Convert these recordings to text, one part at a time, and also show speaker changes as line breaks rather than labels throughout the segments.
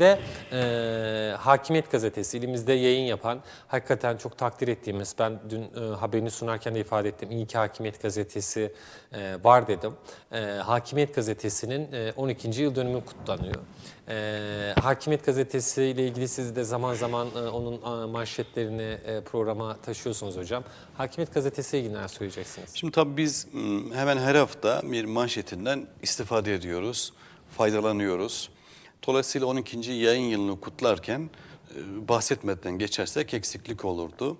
de e, Hakimiyet Gazetesi elimizde yayın yapan hakikaten çok takdir ettiğimiz ben dün e, haberini sunarken de ifade ettim iyi ki Hakimiyet Gazetesi e, var dedim. E, Hakimiyet Gazetesi'nin e, 12. yıl dönümü kutlanıyor. E, Hakimiyet Gazetesi ile ilgili siz de zaman zaman e, onun e, manşetlerini e, programa taşıyorsunuz hocam. Hakimiyet Gazetesi ile ilgili neler söyleyeceksiniz?
Şimdi tabii biz hemen her hafta bir manşetinden istifade ediyoruz, faydalanıyoruz. Dolayısıyla 12. yayın yılını kutlarken e, bahsetmeden geçersek eksiklik olurdu.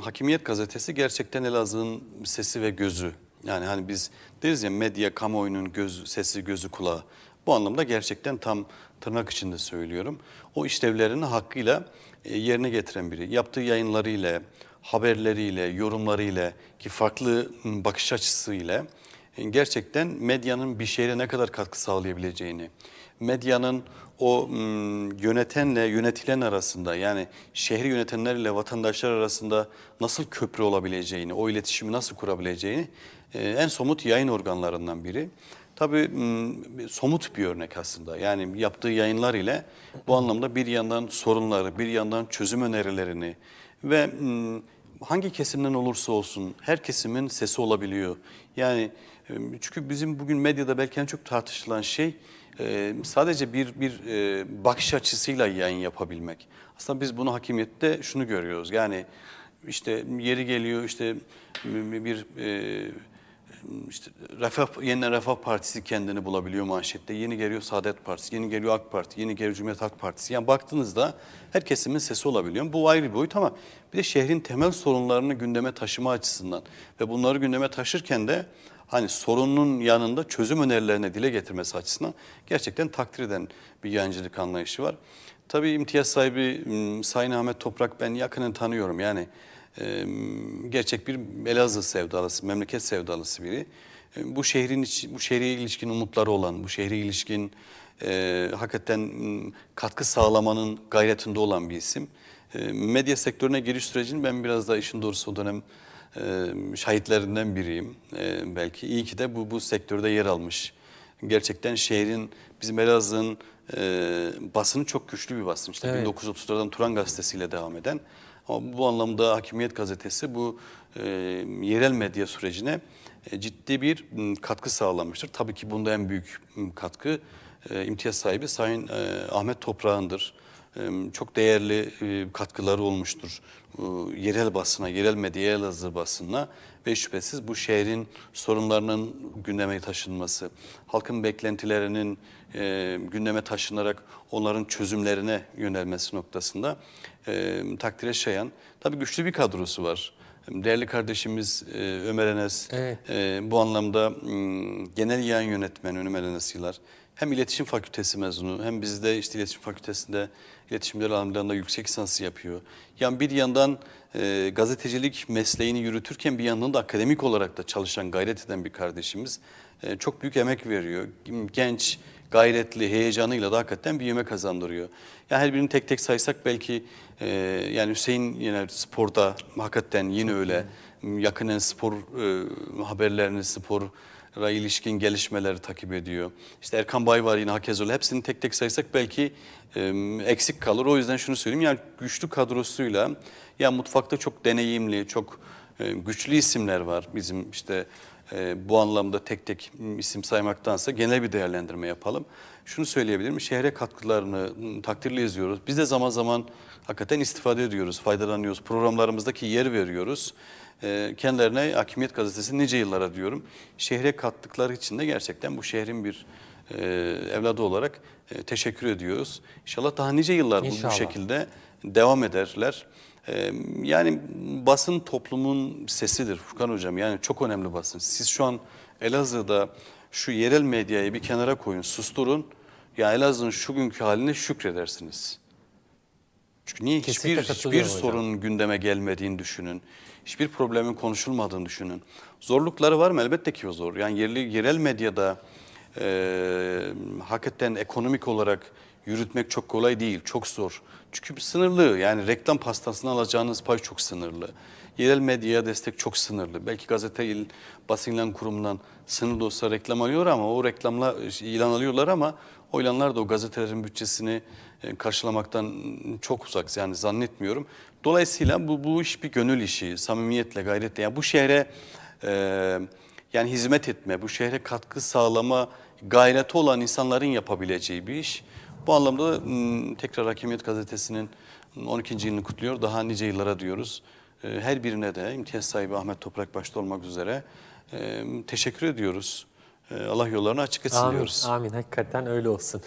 Hakimiyet gazetesi gerçekten Elazığ'ın sesi ve gözü. Yani hani biz deriz ya medya kamuoyunun gözü, sesi, gözü, kulağı. Bu anlamda gerçekten tam tırnak içinde söylüyorum. O işlevlerini hakkıyla e, yerine getiren biri. Yaptığı yayınlarıyla, haberleriyle, yorumlarıyla ki farklı bakış açısıyla gerçekten medyanın bir şehre ne kadar katkı sağlayabileceğini, medyanın o yönetenle yönetilen arasında yani şehri yönetenlerle vatandaşlar arasında nasıl köprü olabileceğini, o iletişimi nasıl kurabileceğini e, en somut yayın organlarından biri. Tabii somut bir örnek aslında. Yani yaptığı yayınlar ile bu anlamda bir yandan sorunları, bir yandan çözüm önerilerini ve hangi kesimden olursa olsun her kesimin sesi olabiliyor. Yani e, çünkü bizim bugün medyada belki en çok tartışılan şey e, sadece bir bir e, bakış açısıyla yayın yapabilmek. Aslında biz bunu hakimiyette şunu görüyoruz. Yani işte yeri geliyor işte bir e, işte Refah, yeniden Refah Partisi kendini bulabiliyor manşette. Yeni geliyor Saadet Partisi, yeni geliyor AK Parti, yeni geliyor Cumhuriyet Halk Partisi. Yani baktığınızda her kesimin sesi olabiliyor. Bu ayrı bir boyut ama bir de şehrin temel sorunlarını gündeme taşıma açısından ve bunları gündeme taşırken de hani sorunun yanında çözüm önerilerini dile getirmesi açısından gerçekten takdir eden bir yayıncılık anlayışı var. Tabii imtiyaz sahibi m, Sayın Ahmet Toprak ben yakinen tanıyorum. Yani e, gerçek bir Elazığ sevdalısı, memleket sevdalısı biri. E, bu şehrin iç- bu şehre ilişkin umutları olan, bu şehre ilişkin e, hakikaten katkı sağlamanın gayretinde olan bir isim. E, medya sektörüne giriş sürecini ben biraz daha işin doğrusu o dönem e, şahitlerinden biriyim. E, belki iyi ki de bu bu sektörde yer almış. Gerçekten şehrin bizim Elazığ'ın e, basını çok güçlü bir basın. İşte
Evet.
1930'lardan Turan gazetesiyle devam eden. Bu anlamda Hakimiyet gazetesi bu e, yerel medya sürecine e, ciddi bir katkı sağlamıştır. Tabii ki bunda en büyük katkı e, imtiyaz sahibi Sayın e, Ahmet Toprağ'ındır. Çok değerli e, katkıları olmuştur yerel basına, yerel medyaya, Elazığ basınına ve şüphesiz bu şehrin sorunlarının gündeme taşınması, halkın beklentilerinin e, gündeme taşınarak onların çözümlerine yönelmesi noktasında e, takdire şayan. Tabii güçlü bir kadrosu var. Değerli kardeşimiz e, Ömer Enes
Evet.
e, bu anlamda genel yayın yönetmeni Ömer Enes Yılar hem iletişim fakültesi mezunu hem bizde işte iletişim fakültesinde iletişimler alanlarında yüksek lisansı yapıyor. Yani bir yandan e, gazetecilik mesleğini yürütürken bir yandan da akademik olarak da çalışan gayret eden bir kardeşimiz e, çok büyük emek veriyor. Genç, gayretli, heyecanıyla da hakikaten bir yemek kazandırıyor. Yani her birini tek tek saysak belki e, yani Hüseyin yine sporda hakikaten yine öyle yakinen spor e, haberlerini, spora ilişkin gelişmeleri takip ediyor. İşte Erkan Bay var yine Hakezoğlu. Hepsini tek tek saysak belki e, eksik kalır. O yüzden şunu söyleyeyim yani güçlü kadrosuyla ya mutfakta çok deneyimli, çok güçlü isimler var bizim işte e, bu anlamda tek tek isim saymaktansa genel bir değerlendirme yapalım. Şunu söyleyebilirim, şehre katkılarını m, takdirle izliyoruz. Biz de zaman zaman hakikaten istifade ediyoruz, faydalanıyoruz. Programlarımızdaki yer veriyoruz. E, kendilerine Hakimiyet Gazetesi nice yıllara diyorum. Şehre kattıkları için de gerçekten bu şehrin bir e, evladı olarak e, teşekkür ediyoruz. İnşallah daha nice yıllar bu- bu
İnşallah.
şekilde devam ederler. Ee, Yani basın toplumun sesidir Furkan Hocam. Yani çok önemli basın. Siz şu an Elazığ'da şu yerel medyayı bir kenara koyun, susturun. Ya Elazığ'ın şu günkü haline şükredersiniz. Çünkü niye
Kesinlikle
hiçbir hiçbir
hocam.
sorun gündeme gelmediğini düşünün. Hiçbir problemin konuşulmadığını düşünün. Zorlukları var mı? Elbette ki zor. Yani yerli yerel medyada e, hakikaten ekonomik olarak yürütmek çok kolay değil, çok zor. Çünkü sınırlı yani reklam pastasını alacağınız pay çok sınırlı. Yerel medyaya destek çok sınırlı. Belki gazete, il, basın ilan kurumundan sınırlı olsa reklam alıyor ama o reklamla ilan alıyorlar ama Oylanlar da o gazetelerin bütçesini e, karşılamaktan çok uzak yani zannetmiyorum. Dolayısıyla bu, bu iş bir gönül işi, samimiyetle, gayretle. Yani bu şehre e, yani hizmet etme, bu şehre katkı sağlama gayreti olan insanların yapabileceği bir iş. Bu anlamda m, tekrar Hakimiyet Gazetesi'nin 12. yılını kutluyor. Daha nice yıllara diyoruz. E, Her birine de imtiyaz sahibi Ahmet Toprak başta olmak üzere teşekkür ediyoruz. Allah yollarını açık etsin
Amin,
diyoruz.
amin. Hakikaten öyle olsun.